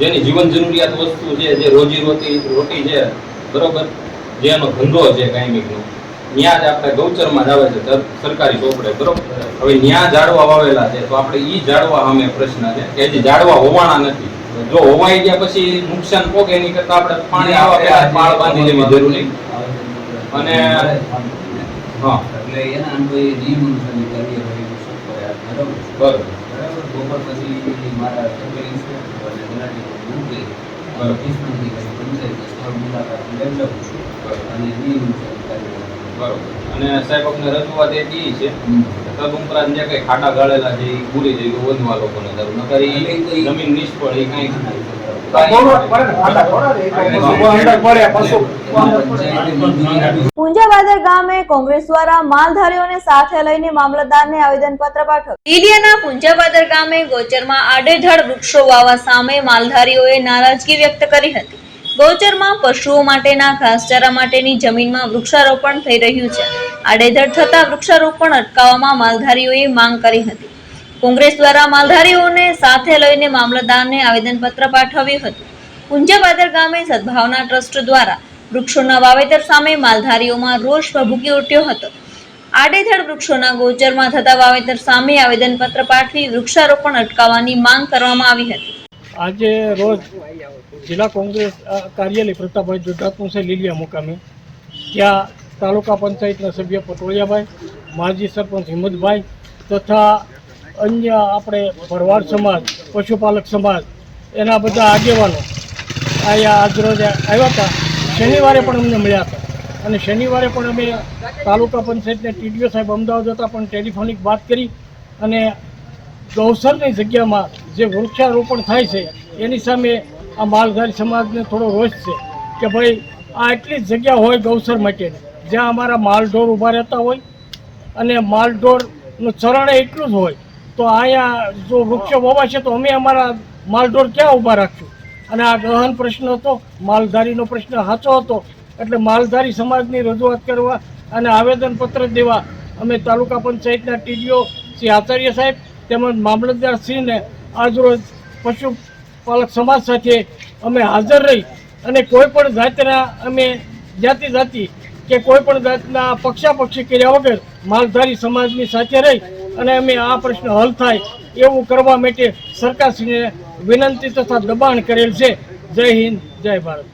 જેની જીવન જરૂરિયાત વસ્તુ છે જે રોજી રોટી રોટી છે બરોબર? જેનો ધંધો છે કાયમિકનો ત્યાં જ આપણે ગૌચરમાં જ આવે છે સરકારી ચોપડે બરોબર? હવે ત્યાં ઝાડવા વાવેલા છે તો આપણે ઈ ઝાડવા સામે પ્રશ્ન છે. કે જે ઝાડવા હોવાના નથી. જો હોવાઈ ગયા પછી નુકસાન પોગે એની કરતા આપણે પાણી આવે પહેલા પાળ બાંધી લેવી જરૂરી. અને હા. એટલે એના અન્વયે નિયમ છું. બરોબર. પછી મારા ઇન્સ્પેક્ટર અને તલાટી મોકલી બરાબર. કિસ્મત અધિકારી પંચાયતને સ્થળ મુલાકાત લેવડાવું છું. અને નિયમ અનુસારની કાર્યવાહી બરોબર અને સાહેબ અમને રજૂઆત એક ઈ છે. તદ ઉપરાંત જે કઈ ખાડા ગાળેલા છે એ પૂરી થઈ ગયું વધવા લોકોને જરૂર નકર ઈ- જમીન નિષ્ફળ એ કઈ પુંજાબાદર ગામે કોંગ્રેસ દ્વારા માલધારીઓને સાથે લઈને મામલતદારને આવેદનપત્ર પાઠવ્યું. લીડિયાના પુંજાબાદર ગામે ગોચરમાં આડેધડ વૃક્ષો વાવા સામે માલધારીઓએ નારાજગી વ્યક્ત કરી હતી. ગોચરમાં પશુઓ માટેના ઘાસચારા માટેની જમીનમાં વૃક્ષારોપણ થઈ રહ્યું છે. આડેધડ થતા વૃક્ષારોપણ અટકાવવામાં માલધારીઓએ માંગ કરી હતી. કોંગ્રેસ દ્વારા માલધારીઓને સાથે લઈને મામલતદારને આવેદનપત્ર પાઠવ્યું હતું. પુંજાબાદર ગામે સદભાવના ટ્રસ્ટ દ્વારા વૃક્ષોના વાવેતર સામે માલધારીઓમાં રોષ ભભૂકી ઉઠ્યો હતો. આડેધડ વૃક્ષોના ગોચરમાં થતા વાવેતર સામે આવેદનપત્ર પાઠવી વૃક્ષારોપણ અટકાવવાની માંગ કરવામાં આવી હતી. આજે રોજ જિલ્લા કોંગ્રેસ કાર્યાલય પ્રતાપભાઈ જોધાત્મુ છે લીલિયા મુકામે ત્યાં તાલુકા પંચાયતના સભ્ય પટોળિયાભાઈ, માજી સરપંચ હિંમતભાઈ તથા અન્ય આપણે ભરવાડ સમાજ, પશુપાલક સમાજ, એના બધા આગેવાનો અહીંયા આજરોજ આવ્યા હતા. શનિવારે પણ અમને મળ્યા હતા. અને શનિવારે પણ અમે તાલુકા પંચાયતને ટીડીઓ સાહેબ અમદાવાદ હતા પણ ટેલિફોનિક વાત કરી અને ગૌસરની જગ્યામાં જે વૃક્ષારોપણ થાય છે, એની સામે આ માલધારી સમાજને થોડો રોષ છે કે ભાઈ, આ એટલી જ જગ્યા હોય ગૌસર માટેની, જ્યાં અમારા માલઢોર ઊભા રહેતા હોય અને માલઢોરનું ચરણ એટલું જ હોય, તો અહીંયા જો વૃક્ષો વવાશે તો અમે અમારા માલઢોર ક્યાં ઊભા રાખશું? અને આ ગહન પ્રશ્ન હતો, માલધારીનો પ્રશ્ન સાચો હતો, એટલે માલધારી સમાજની રજૂઆત કરવા અને આવેદનપત્ર દેવા અમે તાલુકા પંચાયતના ટીડીઓ શ્રી આચાર્ય સાહેબ તેમજ મામલતદાર શ્રીને આજરોજ પશુપાલક સમાજ સાથે અમે હાજર રહી અને કોઈ પણ જાતના અમે જાતિ જાતિ કે કોઈ પણ જાતના પક્ષાપક્ષી કર્યા વગર માલધારી સમાજની સાથે રહી અને અમે આ પ્રશ્ન હલ થાય એવું કરવા માટે સરકારશ્રીને વિનંતી તથા દબાણ કરેલ છે. જય હિન્દ, જય ભારત.